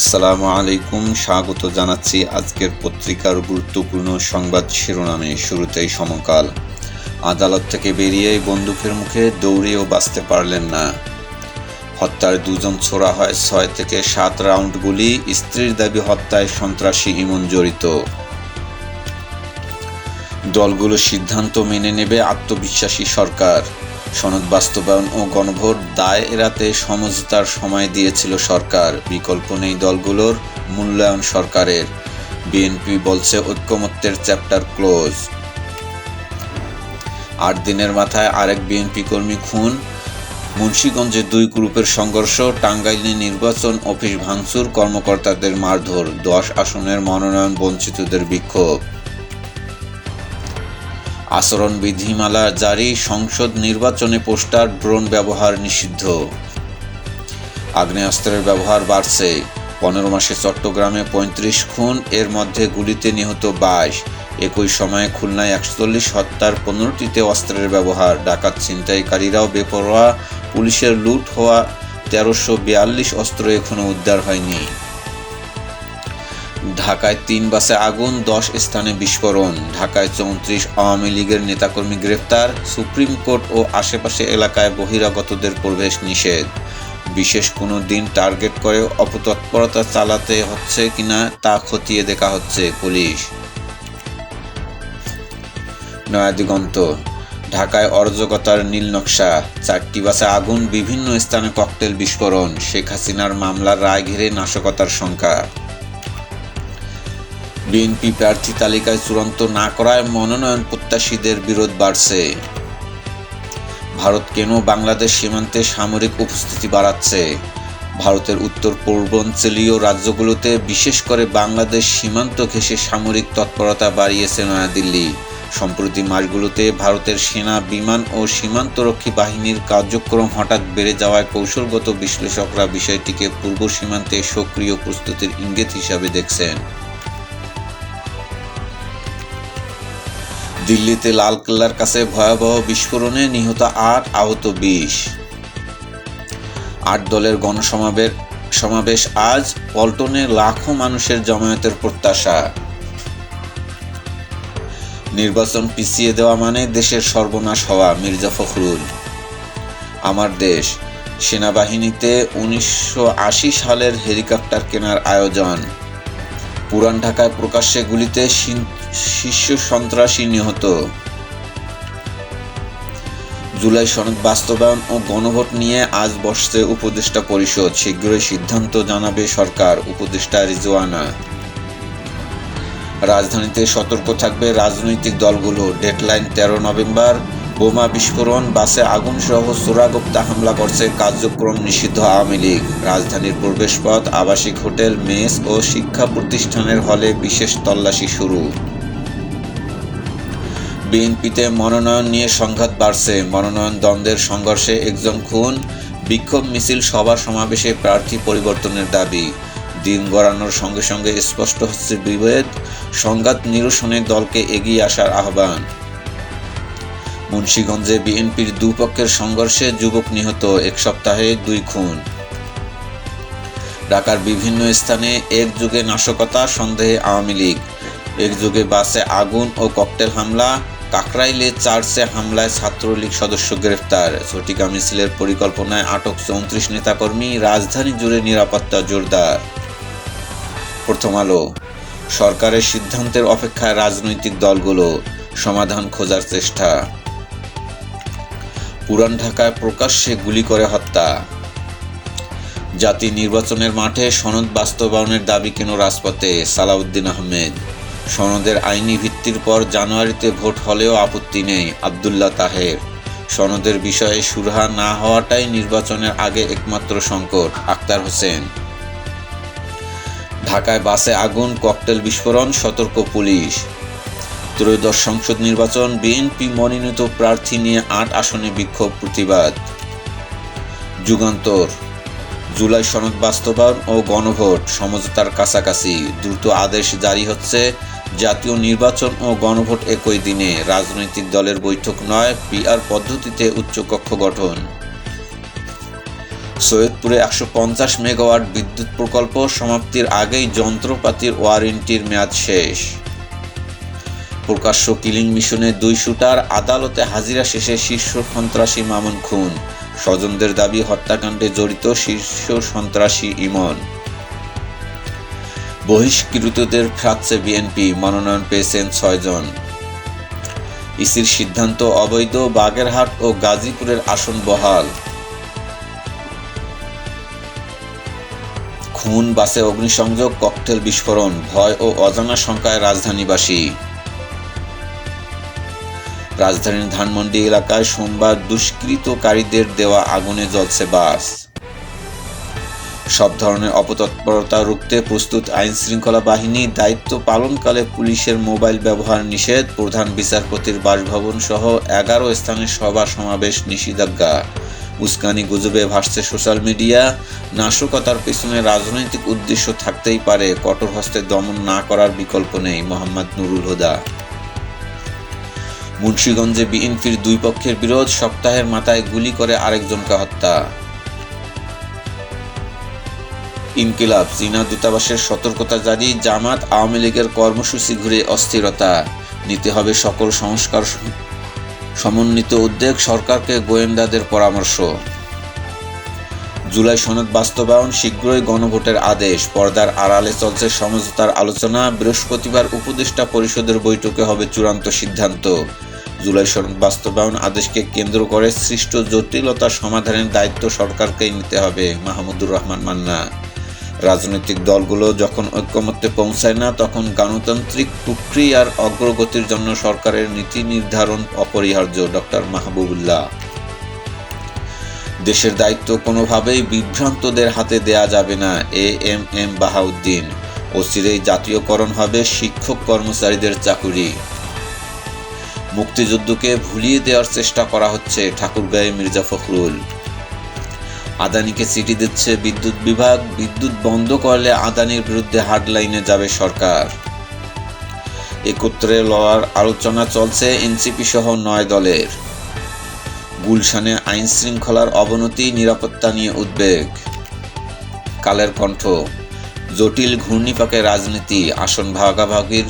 আসসালামু আলাইকুম। স্বাগত জানাচ্ছি আজকের পত্রিকার গুরুত্বপূর্ণ সংবাদ শিরোনামে। শুরুতেই সমকাল। আদালত থেকে বেরিয়ে বন্দুকের মুখে দৌড়েও বাঁচতে পারলেন না। হত্যার দুজন ছোড়া হয় ছয় থেকে সাত রাউন্ড গুলি, স্ত্রীর দাবি হত্যায় সন্ত্রাসী ইমন জড়িত। দলগুলো সিদ্ধান্ত মেনে নেবে আত্মবিশ্বাসী সরকার। সনদ বাস্তবায়ন ও গণভোট দায় এড়াতে সমঝোতার সময় দিয়েছিল সরকার। বিকল্প নেই দলগুলোর মূল্যায়ন সরকারের। বিএনপি বলছে ঐক্যমত্যের চ্যাপ্টার ক্লোজ। আট দিনের মাথায় আরেক বিএনপি কর্মী খুন। মুন্সীগঞ্জে দুই গ্রুপের সংঘর্ষ, টাঙ্গাইলে নির্বাচন, অফিস ভাঙচুর, কর্মকর্তাদের মারধর, দশ আসনের মনোনয়ন বঞ্চিতদের বিক্ষোভ। আচরণ বিধিমালা জারি, সংসদ নির্বাচনে পোস্টার, ড্রোন ব্যবহার নিষিদ্ধ। আগ্নেয়াস্ত্রের ব্যবহার বাড়ছে। পনেরো মাসে চট্টগ্রামে পঁয়ত্রিশ খুন, এর মধ্যে গুলিতে নিহত বাইশ। একই সময়ে খুলনায় একচল্লিশ হত্যার পনেরোটিতে অস্ত্রের ব্যবহার। ডাকাত ছিনতাইকারীরাও বেপরোয়া। পুলিশের লুট হওয়া তেরোশো বিয়াল্লিশ অস্ত্র এখনও উদ্ধার হয়নি। ঢাকায় তিন বাসে আগুন, দশ স্থানে বিস্ফোরণ। ঢাকায় চৌত্রিশ আওয়ামী লীগের নেতাকর্মী গ্রেফতার, সুপ্রিম কোর্ট ও আশেপাশে এলাকায় বহিরাগতদের প্রবেশ নিষেধ। বিশেষ কোনো দিন টার্গেট করে অপতৎপরতা চালাতে হচ্ছে কিনা তা খতিয়ে দেখা হচ্ছে পুলিশ। নয়াদিগন্ত, ঢাকায় অরাজকতার নীল নকশা, চারটি বাসে আগুন, বিভিন্ন স্থানে ককটেল বিস্ফোরণ, শেখ হাসিনার মামলার রায় ঘিরে নাশকতার শঙ্কা বিএনপি প্রার্থী তালিকায় চূড়ান্ত না করায় মনোনয়ন প্রত্যাশীদের বিরোধ বাড়ছে। ভারত কেন বাংলাদেশ সীমান্তে সামরিক উপস্থিতি বাড়াচ্ছে? ভারতের উত্তর পূর্বাঞ্চলীয় রাজ্যগুলোতে বিশেষ করে বাংলাদেশ সীমান্ত ঘেঁষে সামরিক তৎপরতা বাড়িয়েছে নয়াদিল্লি। সম্প্রতি মাসগুলোতে ভারতের সেনা, বিমান ও সীমান্তরক্ষী বাহিনীর কার্যক্রম হঠাৎ বেড়ে যাওয়ায় কৌশলগত বিশ্লেষকরা বিষয়টিকে পূর্ব সীমান্তে সক্রিয় প্রস্তুতির ইঙ্গিত হিসাবে দেখছেন। দিল্লিতে লালকেল্লার কাছে ভয়াবহ বিস্ফোরণে নিহত আট, আহত বিশ। আট দলের গণসমাবেশ সমাবেশ আজ পল্টনে লাখো মানুষের জমায়েতের প্রত্যাশা। নির্বাচন পিছিয়ে দেওয়া মানে দেশের সর্বনাশ হওয়া, মির্জা ফখরুল। আমার দেশ, সেনাবাহিনীতে উনিশশো আশি সালের হেলিকপ্টার কেনার আয়োজন। পুরান ঢাকায় প্রকাশ্যে গুলিতে শীর্ষ সন্ত্রাসী নিহত। জুলাই সনদ বাস্তবায়ন ও গণভোট নিয়ে আজ বসছে উপদেষ্টা পরিষদ। শীঘ্রই সিদ্ধান্ত জানাবে সরকার, উপদেষ্টা রিজওয়ানা। রাজধানীতে সতর্ক থাকবে রাজনৈতিক দলগুলো। ডেডলাইন তেরো নভেম্বর বোমা বিস্ফোরণ, বাসে আগুন সহ চোরাগোপ্তা হামলা করছে কার্যক্রম নিষিদ্ধ আওয়ামী লীগ। রাজধানীর প্রবেশপথ, আবাসিক হোটেল, মেস ও শিক্ষা প্রতিষ্ঠানের হলে বিশেষ তল্লাশি শুরু। বিএনপিতে মনোনয়ন নিয়ে সংঘাত বাড়ছে। মনোনয়ন দ্বন্দ্বের সংঘর্ষে একজন খুন, বিক্ষোভ মিছিল সভা সমাবেশে প্রার্থী পরিবর্তনের দাবি। দিন গড়ানোর সঙ্গে সঙ্গে স্পষ্ট হচ্ছে বিভেদ, সংঘাত নিরসনে দলকে এগিয়ে আসার আহ্বান। মুন্সীগঞ্জে বিএনপির দুপক্ষের সংঘর্ষে যুবক নিহত এক সপ্তাহে দুই খুন। ঢাকার বিভিন্ন স্থানে এক যুগে নাশকতা, সন্দেহে আওয়ামী লীগ। এক যুগে বাসে আগুন ও ককটেল হামলা, কাকরাইলে চার্চে হামলায় ছাত্রলীগ সদস্য গ্রেফতার। ঝটিকা মিছিলের পরিকল্পনায় আটক চৌত্রিশ নেতাকর্মী, রাজধানী জুড়ে নিরাপত্তা জোরদার। প্রথম আলো। সরকারের সিদ্ধান্তের অপেক্ষায় রাজনৈতিক দলগুলো সমাধান খোঁজার চেষ্টা। পুরান ঢাকায় প্রকাশ্যে গুলি করে হত্যা। জাতি নির্বাচনের মাঠে সনদ বাস্তবায়নের দাবি কেন রাজপথে? সালাউদ্দিন আহমেদ। সনদের আইনি ভিত্তির পর জানুয়ারিতে ভোট হলেও আপত্তি নেই আবদুল্লাহ তাহের। সনদের বিষয়ে সুরাহা না হওয়াটাই নির্বাচনের আগে একমাত্র সংকট আক্তার হোসেন। ঢাকায় বাসে আগুন, ককটেল বিস্ফোরণ, সতর্ক পুলিশ। ত্রয়োদশ সংসদ নির্বাচন, বিএনপি মনোনীত প্রার্থী নিয়ে আট আসনে বিক্ষোভ, প্রতিবাদ। যুগান্তর। জুলাই সনদ বাস্তবায়ন ও গণভোট, সমঝোতার কাছাকাছি। দ্রুত আদেশ জারি হচ্ছে, জাতীয় নির্বাচন ও গণভোট একই দিনে। রাজনৈতিক দলের বৈঠক নয়, পিআর পদ্ধতিতে উচ্চকক্ষ গঠন। সৈয়দপুরে একশো পঞ্চাশ মেগাওয়াট বিদ্যুৎ প্রকল্প সমাপ্তির আগেই যন্ত্রপাতির ওয়ারেন্টির মেয়াদ শেষ। প্রকাশ্য কিলিং মিশনে দুই শুটার আদালতে হাজিরা শেষে শীর্ষ সন্ত্রাসী মামুন খুন। স্বজনদের দাবি, হত্যাকাণ্ডে জড়িত শীর্ষ সন্ত্রাসী ইমন। বহিষ্কৃতদের ফ্রাচ্ছে বিএনপি, মনোনয়ন পেয়েছেন ছয়জন ইসির সিদ্ধান্ত অবৈধ, বাগেরহাট ও গাজীপুরের আসন বহাল। খুন, বাসে অগ্নিসংযোগ, ককটেল বিস্ফোরণ, ভয় ও অজানা শঙ্কায় রাজধানীবাসী। রাজধানীর ধানমন্ডি এলাকায় সোমবার দুষ্কৃতকারীদের দেওয়া আগুনে জ্বলছে বাস। সব ধরনের অপতৎপরতা রুখতে প্রস্তুত আইন শৃঙ্খলা বাহিনী দায়িত্ব পালনকালে পুলিশের মোবাইল ব্যবহার নিষেধ, প্রধান বিচারপতির বাসভবন সহ এগারো স্থানে সভা সমাবেশ নিষেধাজ্ঞা। উস্কানি গুজবে ভাসছে সোশ্যাল মিডিয়া। নাশকতার পেছনে রাজনৈতিক উদ্দেশ্য থাকতেই পারে, কঠোর হস্তে দমন না করার বিকল্প নেই, মোহাম্মদ নুরুল হুদা। মুন্সীগঞ্জে বিএনপির দুই পক্ষের বিরোধ, সপ্তাহের মাথায় গুলি করে আরেকজনকে হত্যা। ইনকিলাব চীনা দূতাবাসের সতর্কতা জারি জামাত আওয়ামী লীগের কর্মসূচি ঘুরে অস্থিরতা। নিতে হবে সকল সংস্কার সমন্বিত উদ্যোগ, সরকারকে গোয়েন্দাদের পরামর্শ। জুলাই সনদ বাস্তবায়ন শীঘ্রই গণভোটের আদেশ। পর্দার আড়ালে চলছে সমঝোতার আলোচনা। বৃহস্পতিবার উপদেষ্টা পরিষদের বৈঠকে হবে চূড়ান্ত সিদ্ধান্ত। জুলাই সনদ বাস্তবায়ন আদেশকে কেন্দ্র করে সৃষ্ট জটিলতা সমাধানের দায়িত্ব সরকারকেই নিতে হবে, মাহমুদুর রহমান মান্না। রাজনৈতিক দলগুলো যখন ঐক্যমত্যে পৌঁছায় না, তখন গণতান্ত্রিক প্রক্রিয়ার অগ্রগতির জন্য সরকারের নীতি নির্ধারণ অপরিহার্য, ডক্টর মাহবুবুল্লাহ। দেশের দায়িত্ব কোনোভাবেই বিভ্রান্তদের হাতে দেয়া যাবে না, এ এম এম বাহাউদ্দিন। অচিরেই জাতীয়করণ হবে শিক্ষক কর্মচারীদের চাকুরি। মুক্তিযুদ্ধকে ভুলিয়ে দেওয়ার চেষ্টা করা হচ্ছে ঠাকুরগাঁয়ে মির্জা ফখরুল। আদানিকে চিঠি দিচ্ছে বিদ্যুৎ বিভাগ, বিদ্যুৎ বন্ধ করলে আদানির বিরুদ্ধে হার্ডলাইনে যাবে সরকার। একত্রে লওয়ার আলোচনা চলছে এনসিপি সহ নয় দলের। গুলশানে আইন শৃঙ্খলার অবনতি, নিরাপত্তা নিয়ে উদ্বেগ। কালের কণ্ঠ, জটিল ঘূর্ণিপাকে রাজনীতি, আসন ভাগাভাগির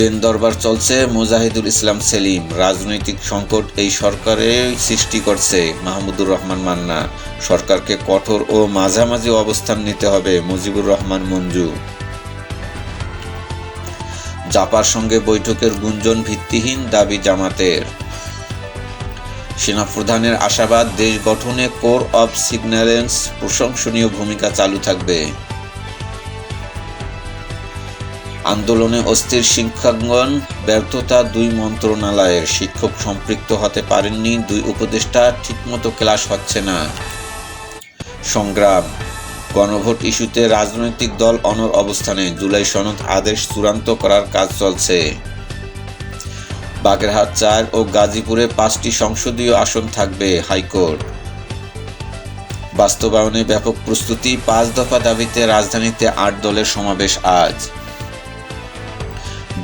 দেন দরবার চলছে মুজাহিদুল ইসলাম সেলিম। রাজনৈতিক সংকট এই সরকারের সৃষ্টি করছে। মাহমুদুর রহমান মান্না, সরকারকে কঠোর ও মাঝামাঝি অবস্থান নিতে হবে মুজিবুর রহমান মঞ্জু। জাপার সঙ্গে বৈঠকের গুঞ্জন ভিত্তিহীন দাবি জামাতের। সেনাপ্রধানের আশাবাদ, দেশ গঠনে কোর অব সিগন্যালেন্স প্রশংসনীয় ভূমিকা চালু থাকবে। আন্দোলনে অস্থির শিক্ষাঙ্গন, ব্যর্থতা দুই মন্ত্রণালয়ের। শিক্ষক সম্পৃক্ত হতে পারেননি, দুই উপদেষ্টা ঠিকমতো ক্লাস হচ্ছে না। সংগ্রাম। গণভোট ইস্যুতে রাজনৈতিক দল অনর অবস্থানে। জুলাই সনদ আদেশ চূড়ান্ত করার কাজ চলছে। বাগেরহাট চার ও গাজীপুরে পাঁচটি সংসদীয় আসন থাকবে হাইকোর্ট। বাস্তবায়নে ব্যাপক প্রস্তুতি। পাঁচ দফা দাবিতে রাজধানীতে আট দলের সমাবেশ আজ।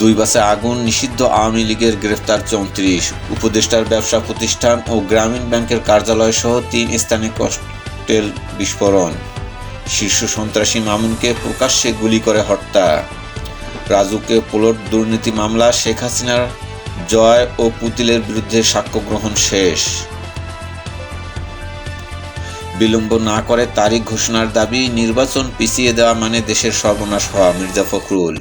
দুই বাসে আগুন, নিষিদ্ধ আওয়ামী লীগের গ্রেফতার চৌত্রিশ। উপদেষ্টার ব্যবসা প্রতিষ্ঠান ও গ্রামীণ ব্যাংকের কার্যালয় সহ তিন স্থানে ককটেল বিস্ফোরণ। শীর্ষ সন্ত্রাসী মামুনকে প্রকাশ্যে গুলি করে হত্যা। রাজুকে পোলট দুর্নীতি মামলা, শেখ হাসিনার জয় ও পুতিলের বিরুদ্ধে সাক্ষ্য গ্রহণ শেষ। বিলম্ব না করে তারিখ ঘোষণার দাবি, নির্বাচন পিছিয়ে দেওয়া মানে দেশের সর্বনাশ হওয়া, মির্জা ফখরুল।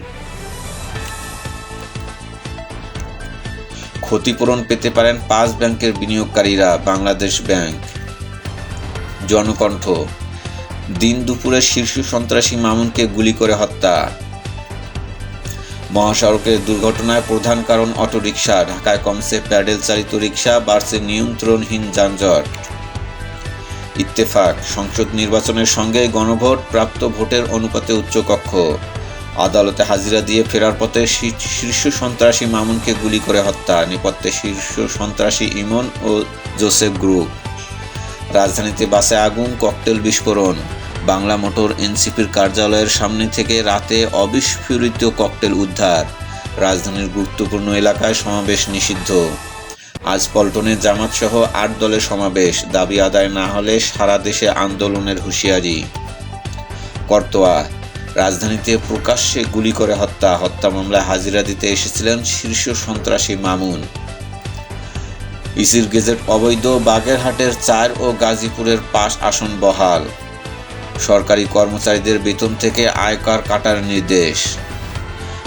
ক্ষতিপূরণ পেতে পারেন পাঁচ ব্যাংকের বিনিয়োগকারীরা বাংলাদেশ ব্যাংক। জনকণ্ঠ, দিন দুপুরে শীর্ষ সন্ত্রাসী মামুনকে গুলি করে হত্যা। মহাসড়কের দুর্ঘটনায় প্রধান কারণ অটোরিকশা, ঢাকায় কমছে প্যাডেল চালিত রিক্সা বাড়ছে নিয়ন্ত্রণহীন যানজট। ইত্তেফাক, সংসদ নির্বাচনের সঙ্গে গণভোট, প্রাপ্ত ভোটের অনুপাতে উচ্চকক্ষ। আদালতে হাজিরা দিয়ে ফেরার পথে শীর্ষ সন্ত্রাসী মামুনকে গুলি করে হত্যা, নেপথ্যে শীর্ষ সন্ত্রাসী ইমন ও জোসেফ গ্রুপ। রাজধানীতে বাসে আগুন, ককটেল বিস্ফোরণ। বাংলা মোটর এনসিপির কার্যালয়ের সামনে থেকে রাতে অবিস্ফোরিত ককটেল উদ্ধার। রাজধানীর গুরুত্বপূর্ণ এলাকায় সমাবেশ নিষিদ্ধ। আজ পল্টনে জামাত সহ আট দলের সমাবেশ। দাবি আদায় না হলে সারা দেশে আন্দোলনের হুঁশিয়ারি। করতোয়া রাজধানীতে প্রকাশ্যে গুলি করে হত্যা হত্যা মামলায় হাজিরা দিতে এসেছিলেন শীর্ষ সন্ত্রাসী মামুন। ইসির গেজেট অবৈধ বাগেরহাটের চার ও গাজীপুরের পাশ আসন বহাল। সরকারি কর্মচারীদের বেতন থেকে আয়কর কাটার নির্দেশ।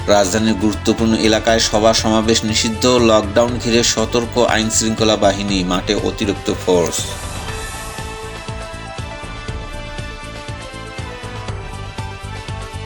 রাজধানীর গুরুত্বপূর্ণ এলাকায় সভা সমাবেশ নিষিদ্ধ, লকডাউন ঘিরে সতর্ক আইনশৃঙ্খলা বাহিনী, মাঠে অতিরিক্ত ফোর্স।